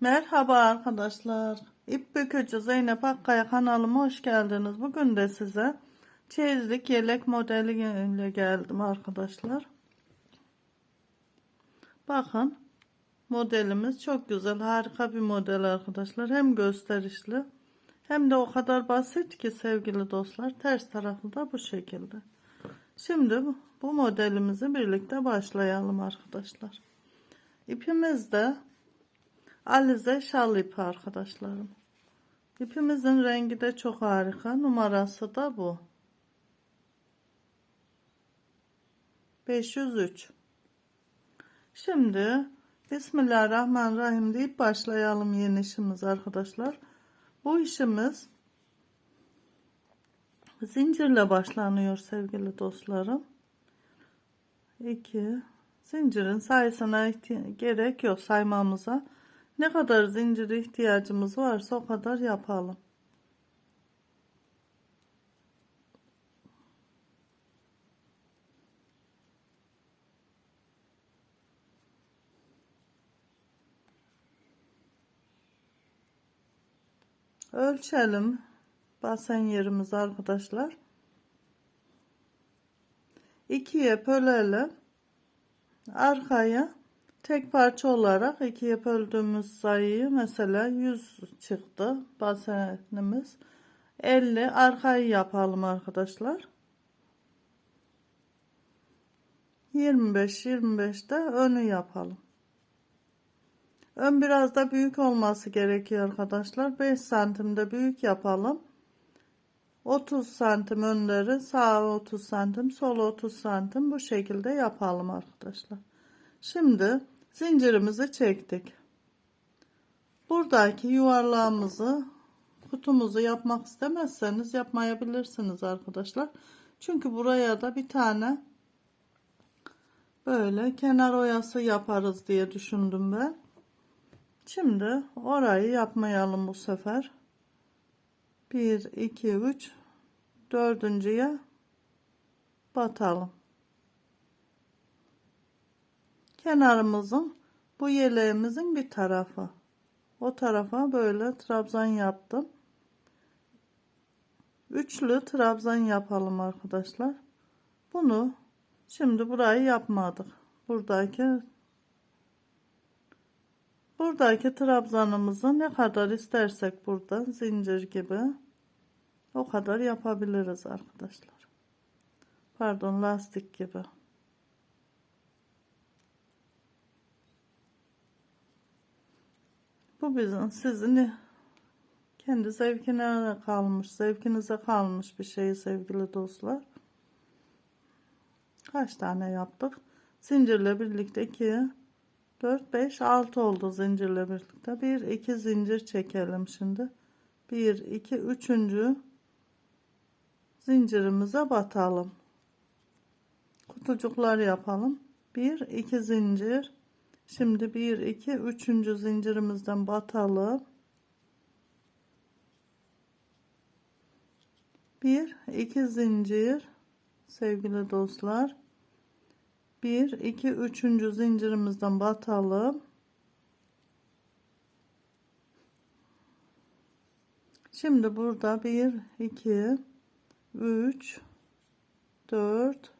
Merhaba arkadaşlar. İp bükücü Zeynep Akkaya kanalıma hoş geldiniz. Bugün de size çeyizlik yelek modeli ile geldim arkadaşlar. Bakın modelimiz çok güzel harika bir model arkadaşlar. Hem gösterişli hem de o kadar basit ki sevgili dostlar. Ters tarafı da bu şekilde. Şimdi bu- modelimizi birlikte başlayalım arkadaşlar. İpimiz de Alize şal ipi arkadaşlarım. İpimizin rengi de çok harika. Numarası da bu. 503. Şimdi Bismillahirrahmanirrahim deyip başlayalım yeni işimiz arkadaşlar. Bu işimiz zincirle başlanıyor sevgili dostlarım. 2 zincirin sayısına gerek yok saymamıza. Ne kadar zincir ihtiyacımız varsa o kadar yapalım. Ölçelim basen yerimiz arkadaşlar. İkiye bölelim. Arkaya tek parça olarak ikiye böldüğümüz sayıyı mesela 100 çıktı basenimiz. 50 arkayı yapalım arkadaşlar. 25 25 de önü yapalım. Ön biraz da büyük olması gerekiyor arkadaşlar. 5 santimde büyük yapalım. 30 santim önleri sağ 30 santim sol 30 santim bu şekilde yapalım arkadaşlar. Şimdi zincirimizi çektik. Buradaki yuvarlağımızı kutumuzu yapmak istemezseniz yapmayabilirsiniz arkadaşlar. Çünkü buraya da bir tane böyle kenar oyası yaparız diye düşündüm ben. Şimdi orayı yapmayalım bu sefer. 1 2 3 dördüncüye batalım. Kenarımızın bu yeleğimizin bir tarafı. O tarafa böyle trabzan yaptım. Üçlü trabzan yapalım arkadaşlar. Bunu şimdi burayı yapmadık. Buradaki buradaki trabzanımızı ne kadar istersek burada zincir gibi o kadar yapabiliriz arkadaşlar. Pardon lastik gibi. Bu bizim sizin kendi zevkine kalmış, zevkinize kalmış bir şey sevgili dostlar. Kaç tane yaptık? Zincirle birlikte 2, 4, 5, 6 oldu zincirle birlikte. 1, 2 zincir çekelim şimdi. 1, 2, 3. zincirimize batalım. Kutucuklar yapalım. 1, 2 zincir. Şimdi 1, 2, 3. zincirimizden batalım. 1, 2 zincir sevgili dostlar. 1, 2, 3. zincirimizden batalım. Şimdi burada 1, 2, 3, 4,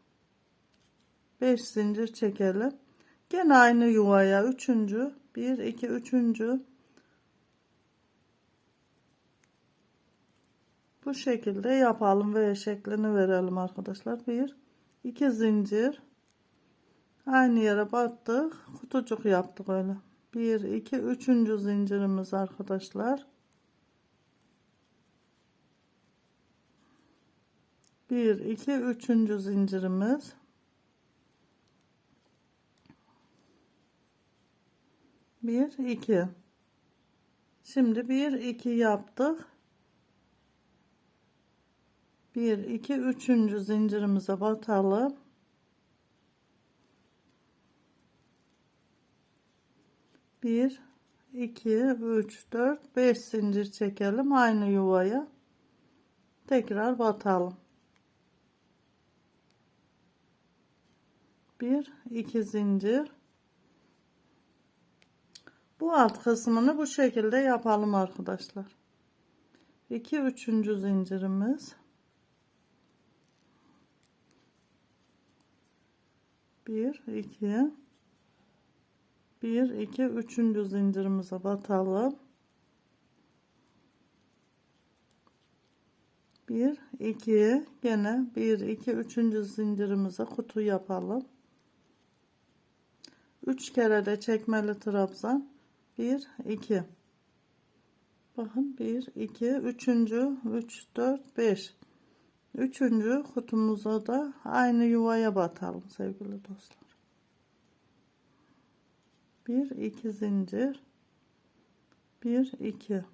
5 zincir çekelim. Gene aynı yuvaya üçüncü, bir, iki, üçüncü. Bu şekilde yapalım ve şeklini verelim arkadaşlar. Bir, iki zincir. Aynı yere battık. Kutucuk yaptık öyle. Bir, iki, üçüncü zincirimiz arkadaşlar. Bir, iki, üçüncü zincirimiz. Bir, iki. Şimdi bir, iki yaptık. Bir, iki, üçüncü zincirimize batalım. Bir, iki, üç, dört, beş zincir çekelim aynı yuvaya. Tekrar batalım. Bir, iki zincir. Bu alt kısmını bu şekilde yapalım arkadaşlar. 2 üçüncü zincirimiz. Bir, iki, bir, iki, üçüncü zincirimize batalım. Bir, iki, gene bir, iki, üçüncü zincirimize kutu yapalım. Üç kere de çekmeli trabzan. Bir, iki. Bakın bir, iki, üçüncü, üç, dört, beş. Üçüncü kutumuza da aynı yuvaya batalım sevgili dostlar. Bir, iki zincir. Bir, iki.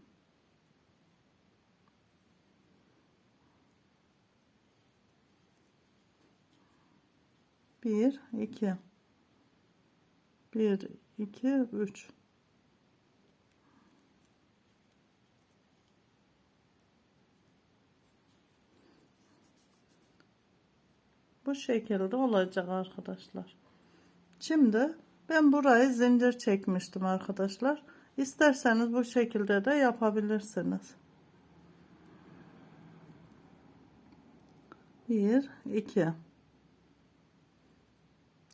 Bir, iki. Bir, iki, üç. Bu şekilde olacak arkadaşlar. Şimdi ben burayı zincir çekmiştim arkadaşlar. İsterseniz bu şekilde de yapabilirsiniz. 1 2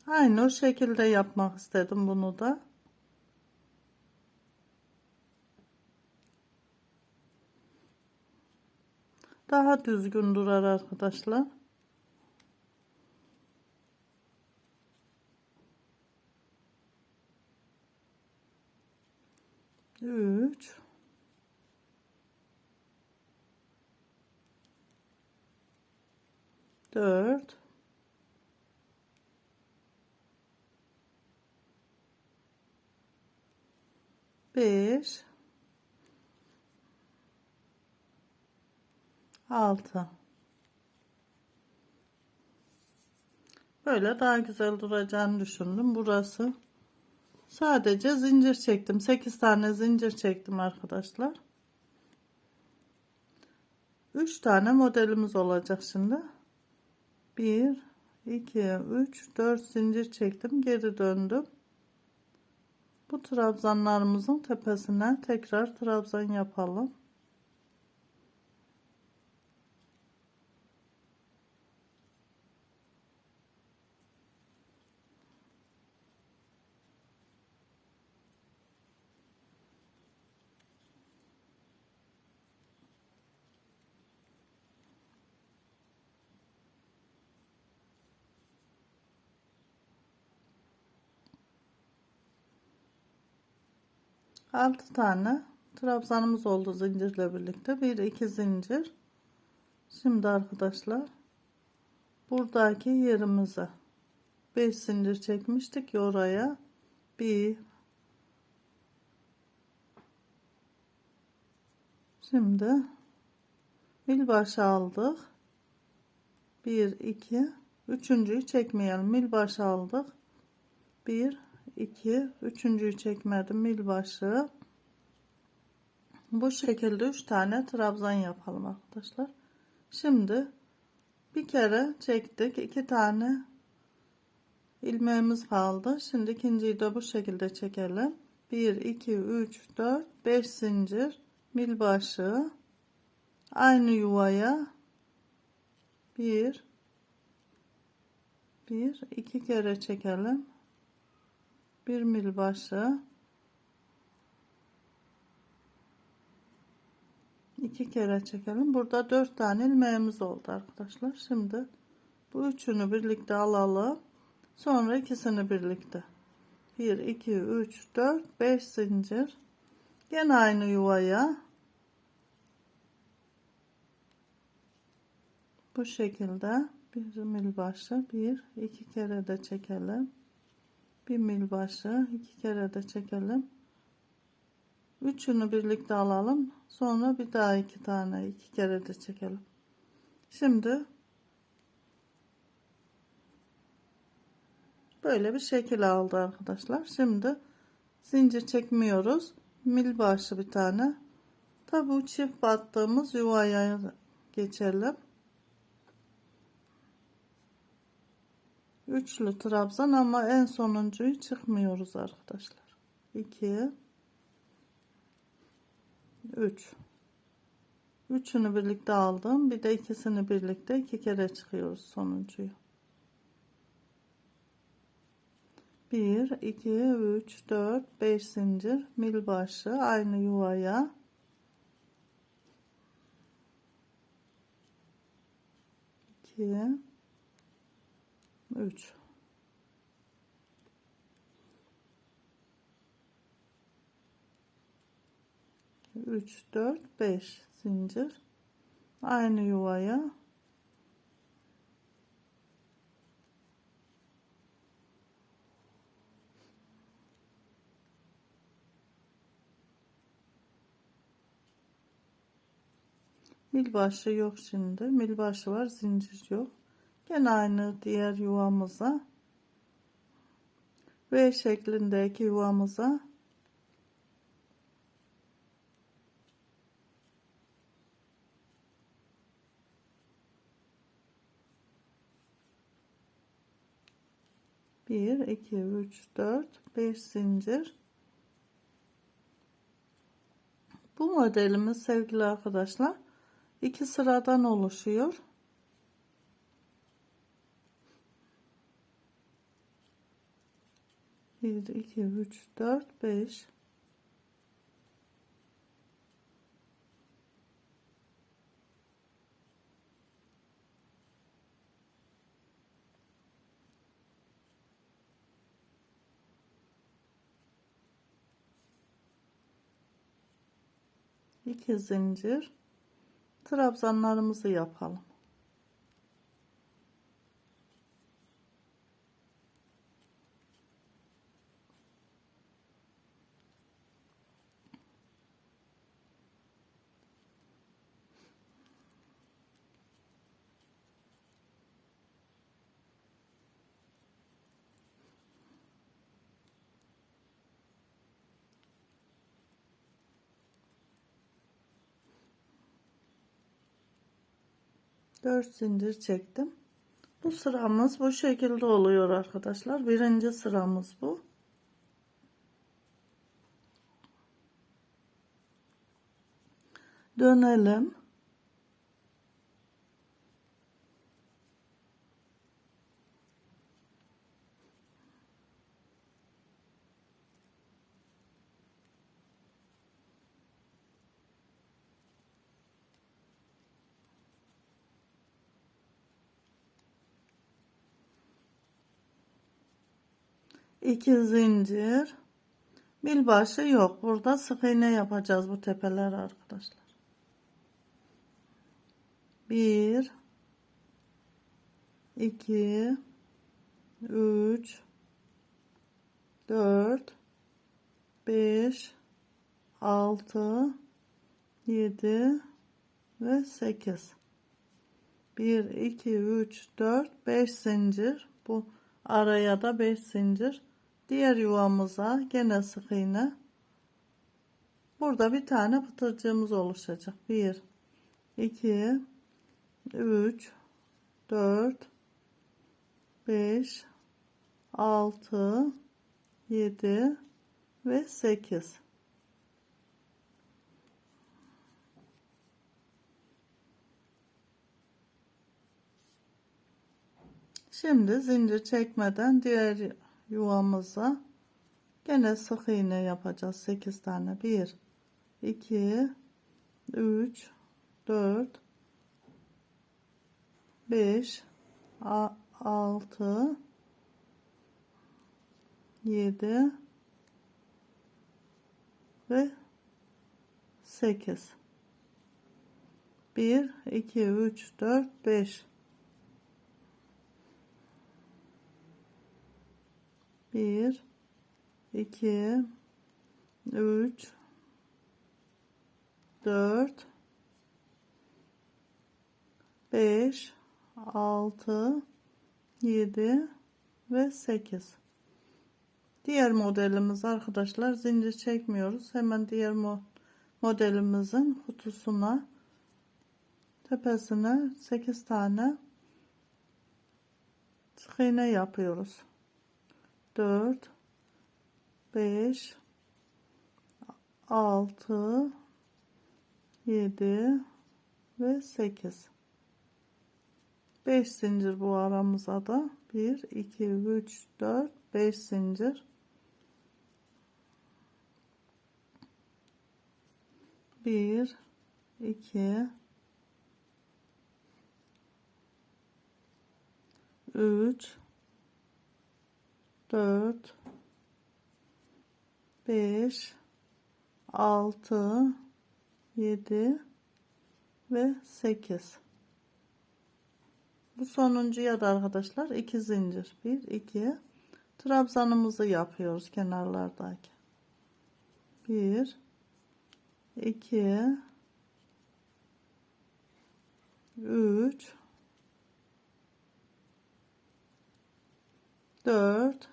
Aynı o şekilde yapmak istedim bunu da. Daha düzgün durar arkadaşlar. Üç. Dört. Beş. Altı. Böyle daha güzel duracağını düşündüm. Burası Sadece zincir çektim. 8 tane zincir çektim arkadaşlar. 3 tane modelimiz olacak şimdi. 1 2 3 4 zincir çektim. Geri döndüm. Bu trabzanlarımızın tepesine tekrar trabzan yapalım. Altı tane trabzanımız oldu zincirle birlikte. Bir iki zincir. Şimdi arkadaşlar buradaki yerimize 5 zincir çekmiştik ya oraya. Bir Şimdi mil başı aldık. 1 2 üçüncüyü çekmeyelim. Mil başı aldık. 1 2 üçüncüyü çekmedim mil başı. Bu şekilde üç tane trabzan yapalım arkadaşlar. Şimdi bir kere çektik iki tane ilmeğimiz kaldı. Şimdi ikinciyi de bu şekilde çekelim. 1 2 3 4 5 zincir mil başı. Aynı yuvaya bir bir iki kere çekelim bir mil başı. İki kere çekelim. Burada dört tane ilmeğimiz oldu arkadaşlar. Şimdi bu üçünü birlikte alalım. Sonra ikisini birlikte. 1 2 3 4 5 zincir. Gene aynı yuvaya. Bu şekilde bir mil başı. Bir iki kere de çekelim bir mil başı iki kere de çekelim. Üçünü birlikte alalım. Sonra bir daha iki tane iki kere de çekelim. Şimdi böyle bir şekil aldı arkadaşlar. Şimdi zincir çekmiyoruz. Mil başı bir tane. Tabi çift battığımız yuvaya geçelim Üçlü trabzan ama en sonuncuyu çıkmıyoruz arkadaşlar. 2 3 Üçünü birlikte aldım. Bir de ikisini birlikte iki kere çıkıyoruz sonuncuyu. 1 2 3 4 5 zincir mil başı aynı yuvaya Yeah. 3 3 4 5 zincir. Aynı yuvaya. Mil başı yok şimdi. Mil başı var zincir yok. Gene aynı diğer yuvamıza. V şeklindeki yuvamıza. Bir iki üç dört beş zincir. Bu modelimiz sevgili arkadaşlar iki sıradan oluşuyor bir iki üç dört beş iki zincir trabzanlarımızı yapalım. Dört zincir çektim. Bu sıramız bu şekilde oluyor arkadaşlar. Birinci sıramız bu. Dönelim. İki zincir. Bil başı yok. Burada sık iğne yapacağız bu tepeler arkadaşlar. Bir iki üç dört beş altı yedi ve sekiz. Bir iki üç dört beş zincir. Bu araya da 5 zincir diğer yuvamıza gene sık iğne. Burada bir tane pıtırcığımız oluşacak. 1 2 3 4 5 6 7 ve 8 Şimdi zincir çekmeden diğer yuvamıza. Gene sık iğne yapacağız. 8 tane. 1 2 3 4 5 6 7 ve 8 1 2 3 4 5 1 2 3 4 5 6 7 ve 8 diğer modelimiz arkadaşlar zincir çekmiyoruz. Hemen diğer mo modelimizin kutusuna tepesine 8 tane sık iğne yapıyoruz 4 5 6 7 ve 8 5 zincir bu aramıza da. 1 2 3 4 5 zincir. Bir iki üç dört. Beş. Altı. Yedi. Ve sekiz. Bu sonuncuya da arkadaşlar iki zincir. Bir iki. Trabzanımızı yapıyoruz kenarlardaki bir 2 3 4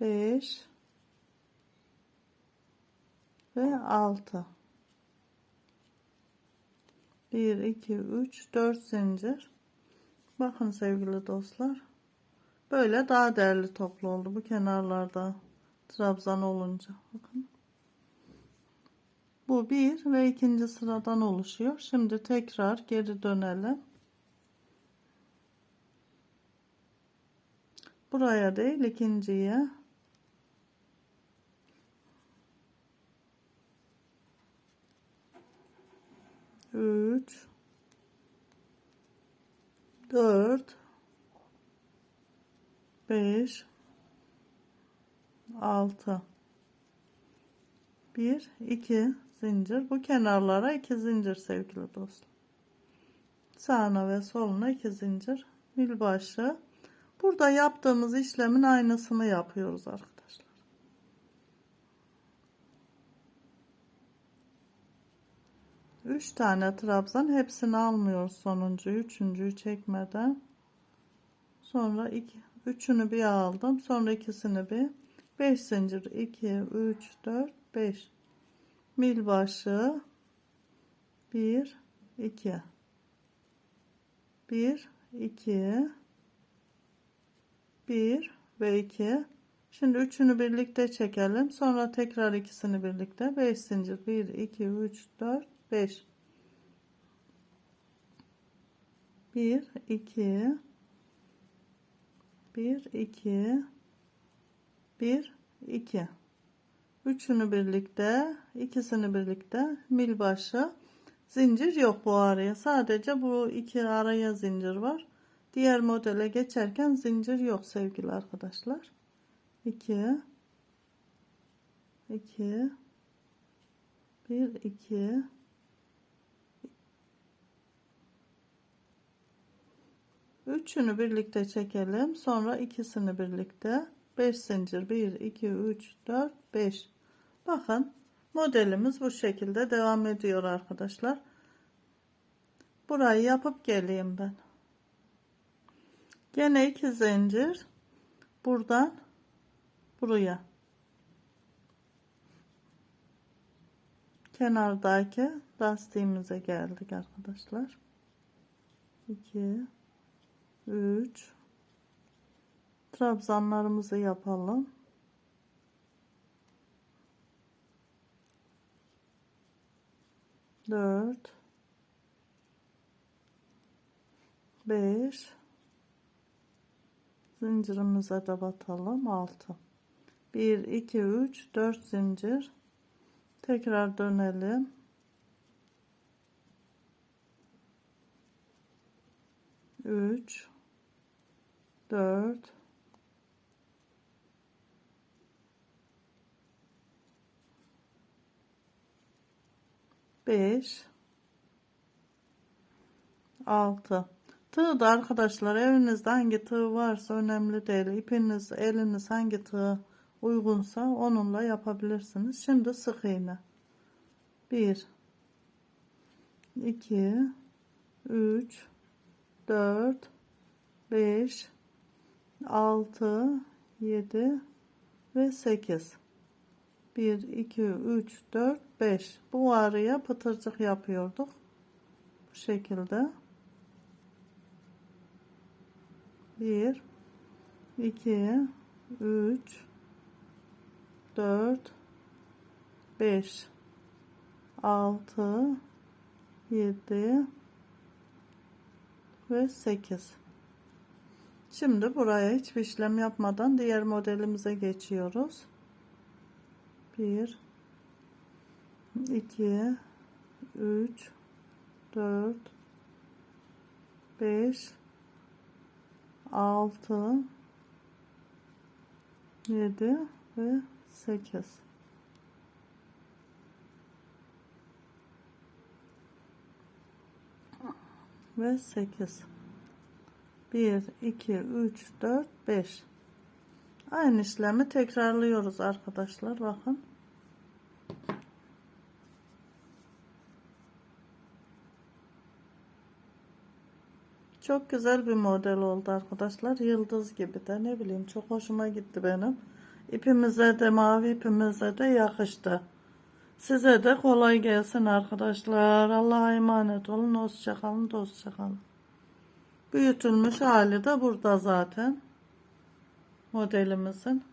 5 ve 6 1 2 3 4 zincir. Bakın sevgili dostlar. Böyle daha değerli toplu oldu bu kenarlarda. Trabzan olunca. Bakın. Bu bir ve ikinci sıradan oluşuyor. Şimdi tekrar geri dönelim. Buraya değil ikinciye üç. Dört. Beş. 6 1 2 zincir. Bu kenarlara 2 zincir sevgili dostlar sağına ve soluna 2 zincir. Mil başı burada yaptığımız işlemin aynısını yapıyoruz arkadaşlar Üç tane trabzan hepsini almıyoruz sonuncu üçüncüyü çekmeden. Sonra iki üçünü bir aldım sonra ikisini bir. 5 zincir 2 3 4 5 mil başı 1 2 1 2 1 ve 2 şimdi üçünü birlikte çekelim sonra tekrar ikisini birlikte. 5 zincir 1 2 3 4 5 1 2 1 2 1 2 üçünü birlikte ikisini birlikte mil başı zincir yok bu araya. Sadece bu iki araya zincir var. Diğer modele geçerken zincir yok sevgili arkadaşlar. 2 2 1 2 üçünü birlikte çekelim. Sonra ikisini birlikte. 5 zincir. 1 2 3 4 5 bakın modelimiz bu şekilde devam ediyor arkadaşlar. Burayı yapıp geleyim ben. Gene 2 zincir. Buradan buraya. Kenardaki lastiğimize geldik arkadaşlar. 2 3 trabzanlarımızı yapalım. Dört, beş, zincirimize de batalım. Altı. Bir, iki, üç, dört zincir. Tekrar dönelim. Üç, dört, 5 6 tığ da arkadaşlar evinizde hangi tığ varsa önemli değil. İpiniz eliniz hangi tığ uygunsa onunla yapabilirsiniz. Şimdi sık iğne. 1 2 3 4 5 6 7 ve 8 1 2 3 4 5 bu araya pıtırcık yapıyorduk. Bu şekilde. 1 2 3 4 5 6 7 ve 8 Şimdi buraya hiçbir işlem yapmadan diğer modelimize geçiyoruz. 1 2 3 4 5 6 7 ve 8 ve 8 1 2 3 4 5 aynı işlemi tekrarlıyoruz arkadaşlar bakın Çok güzel bir model oldu arkadaşlar. Yıldız gibi de ne bileyim çok hoşuma gitti benim. İpimize de mavi ipimize de yakıştı. Size de kolay gelsin arkadaşlar. Allah'a emanet olun. Hoşçakalın. Hoşçakalın. Büyütülmüş hali de burada zaten. Modelimizin.